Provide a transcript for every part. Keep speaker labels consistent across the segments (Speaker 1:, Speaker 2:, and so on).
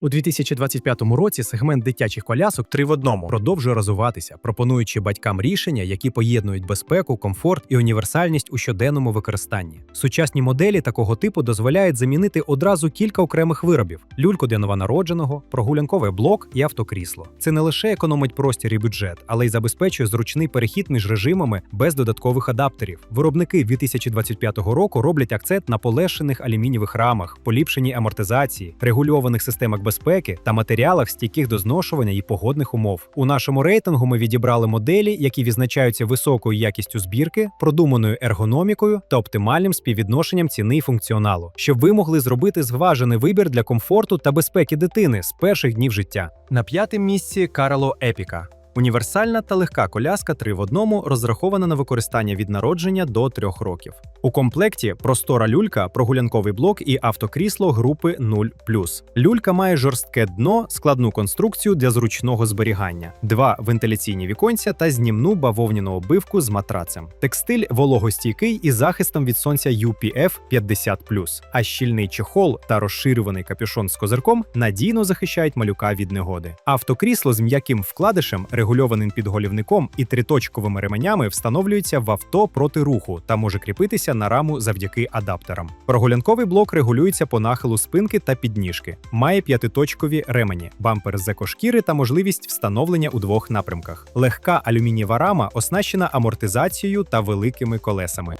Speaker 1: У 2025 році сегмент дитячих колясок три в одному продовжує розвиватися, пропонуючи батькам рішення, які поєднують безпеку, комфорт і універсальність у щоденному використанні. Сучасні моделі такого типу дозволяють замінити одразу кілька окремих виробів: люльку для новонародженого, прогулянковий блок і автокрісло. Це не лише економить простір і бюджет, але й забезпечує зручний перехід між режимами без додаткових адаптерів. Виробники 2025 року роблять акцент на полегшених алюмінієвих рамах, поліпшеній амортизації, регульованих системах безпеки та матеріалах, стійких до зношування і погодних умов. У нашому рейтингу ми відібрали моделі, які відзначаються високою якістю збірки, продуманою ергономікою та оптимальним співвідношенням ціни і функціоналу, щоб ви могли зробити зважений вибір для комфорту та безпеки дитини з перших днів життя. На п'ятому місці Карло Епіка. Універсальна та легка коляска 3 в одному розрахована на використання від народження до 3 років. У комплекті простора люлька, прогулянковий блок і автокрісло групи 0 Люлька має жорстке дно, складну конструкцію для зручного зберігання, два вентиляційні віконця та знімну бавовняну обивку з матрацем. Текстиль вологостійкий із захистом від сонця UPF 50 а щільний чехол та розширюваний капюшон з козирком надійно захищають малюка від негоди. Автокрісло з м'яким вкладишем, регульованим підголівником і триточковими ременями встановлюється в авто проти руху та може кріпитися на раму завдяки адаптерам. Прогулянковий блок регулюється по нахилу спинки та підніжки, має п'ятиточкові ремені, бампер з екошкіри та можливість встановлення у двох напрямках. Легка алюмінієва рама оснащена амортизацією та великими колесами.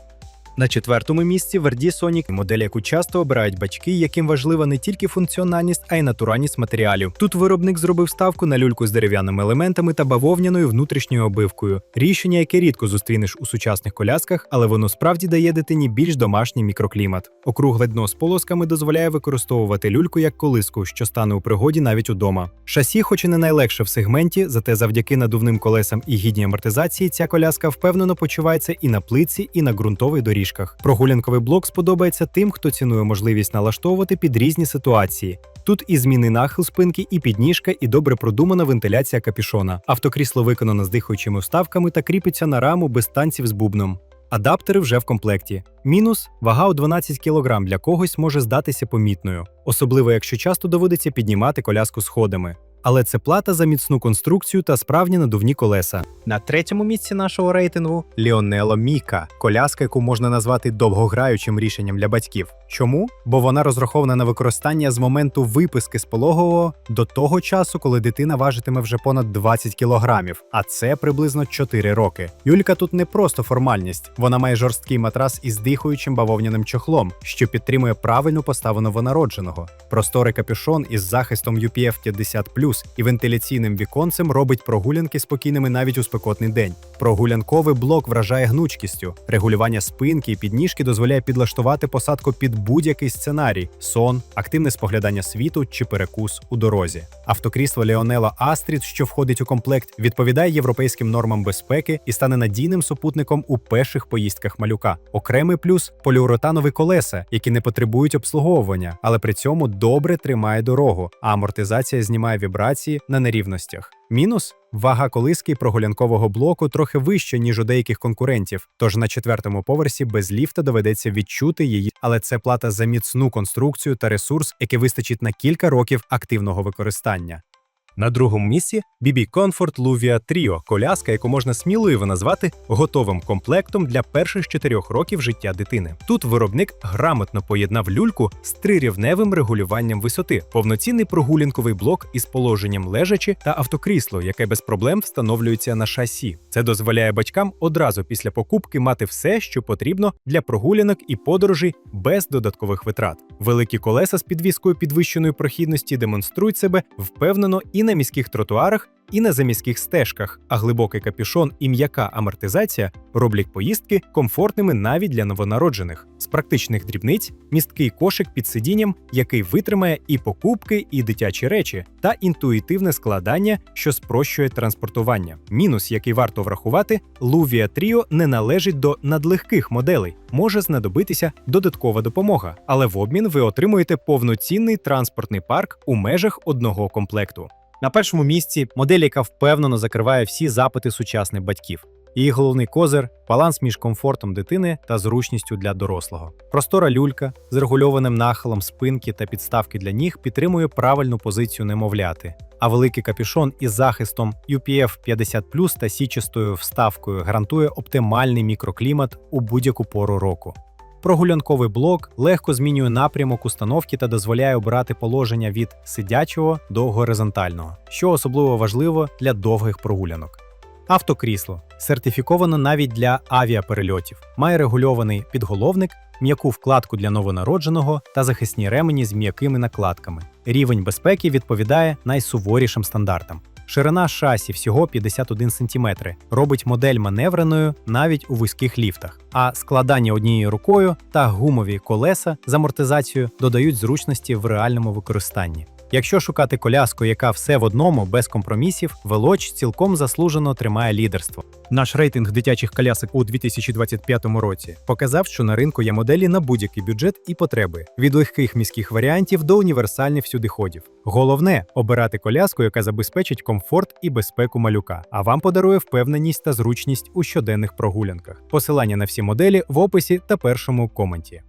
Speaker 1: На четвертому місці Verdi Sonic – модель, яку часто обирають батьки, яким важлива не тільки функціональність, а й натуральність матеріалів. Тут виробник зробив ставку на люльку з дерев'яними елементами та бавовняною внутрішньою обивкою. Рішення, яке рідко зустрінеш у сучасних колясках, але воно справді дає дитині більш домашній мікроклімат. Округле дно з полосками дозволяє використовувати люльку як колиску, що стане у пригоді навіть удома. Шасі, хоч і не найлегше в сегменті, зате завдяки надувним колесам і гідній амортизації, ця коляска впевнено почувається і на плитці, і на ґрунтових доріжках. Прогулянковий блок сподобається тим, хто цінує можливість налаштовувати під різні ситуації. Тут і змінний нахил спинки, і підніжка, і добре продумана вентиляція капюшона. Автокрісло виконано з дихаючими вставками та кріпиться на раму без танців з бубном. Адаптери вже в комплекті. Мінус вага у 12 кг для когось може здатися помітною, особливо якщо часто доводиться піднімати коляску сходами. Але це плата за міцну конструкцію та справні надувні колеса. На третьому місці нашого рейтингу Ліонело Міка, коляска, яку можна назвати довгограючим рішенням для батьків. Чому? Бо вона розрахована на використання з моменту виписки з пологового до того часу, коли дитина важитиме вже понад 20 кілограмів, а це приблизно 4 роки. Юлька тут не просто формальність, вона має жорсткий матрас із дихаючим бавовняним чохлом, що підтримує правильну поставу новонародженого. Просторий капюшон із захистом UPF 50 і вентиляційним віконцем робить прогулянки спокійними навіть у спекотний день. Прогулянковий блок вражає гнучкістю. Регулювання спинки і підніжки дозволяє підлаштувати посадку під будь-який сценарій: сон, активне споглядання світу чи перекус у дорозі. Автокрісло Леонела Астрід, що входить у комплект, відповідає європейським нормам безпеки і стане надійним супутником у перших поїздках малюка. Окремий плюс поліуретанові колеса, які не потребують обслуговування, але при цьому добре тримає дорогу, а амортизація знімає вібрації на нерівностях. Мінус вага колиски прогулянкового блоку трохи вища, ніж у деяких конкурентів. Тож на четвертому поверсі без ліфта доведеться відчути її, але це плата за міцну конструкцію та ресурс, який вистачить на кілька років активного використання. На другому місці BB Comfort Luvia Trio – коляска, яку можна сміливо назвати готовим комплектом для перших чотирьох років життя дитини. Тут виробник грамотно поєднав люльку з трирівневим регулюванням висоти, повноцінний прогулянковий блок із положенням лежачі та автокрісло, яке без проблем встановлюється на шасі. Це дозволяє батькам одразу після покупки мати все, що потрібно для прогулянок і подорожей без додаткових витрат. Великі колеса з підвіскою підвищеної прохідності демонструють себе впевнено і на міських тротуарах, і на заміських стежках, а глибокий капюшон і м'яка амортизація роблять поїздки комфортними навіть для новонароджених. З практичних дрібниць місткий кошик під сидінням, який витримає і покупки, і дитячі речі, та інтуїтивне складання, що спрощує транспортування. Мінус, який варто врахувати, Luvia Trio не належить до надлегких моделей, може знадобитися додаткова допомога, але в обмін ви отримуєте повноцінний транспортний парк у межах одного комплекту. На першому місці модель, яка впевнено закриває всі запити сучасних батьків. Її головний козир баланс між комфортом дитини та зручністю для дорослого. Простора люлька з регульованим нахилом спинки та підставки для ніг підтримує правильну позицію немовляти. А великий капюшон із захистом UPF 50 та січистою вставкою гарантує оптимальний мікроклімат у будь-яку пору року. Прогулянковий блок легко змінює напрямок установки та дозволяє обирати положення від сидячого до горизонтального, що особливо важливо для довгих прогулянок. Автокрісло сертифіковано навіть для авіаперельотів, має регульований підголовник, м'яку вкладку для новонародженого та захисні ремені з м'якими накладками. Рівень безпеки відповідає найсуворішим стандартам. Ширина шасі всього 51 см, робить модель маневреною навіть у вузьких ліфтах, а складання однією рукою та гумові колеса з амортизацією додають зручності в реальному використанні. Якщо шукати коляску, яка все в одному без компромісів, Велоч цілком заслужено тримає лідерство. Наш рейтинг дитячих колясок у 2025 році показав, що на ринку є моделі на будь-який бюджет і потреби від легких міських варіантів до універсальних всюдиходів. Головне обирати коляску, яка забезпечить комфорт і безпеку малюка, а вам подарує впевненість та зручність у щоденних прогулянках. Посилання на всі моделі в описі та першому коменті.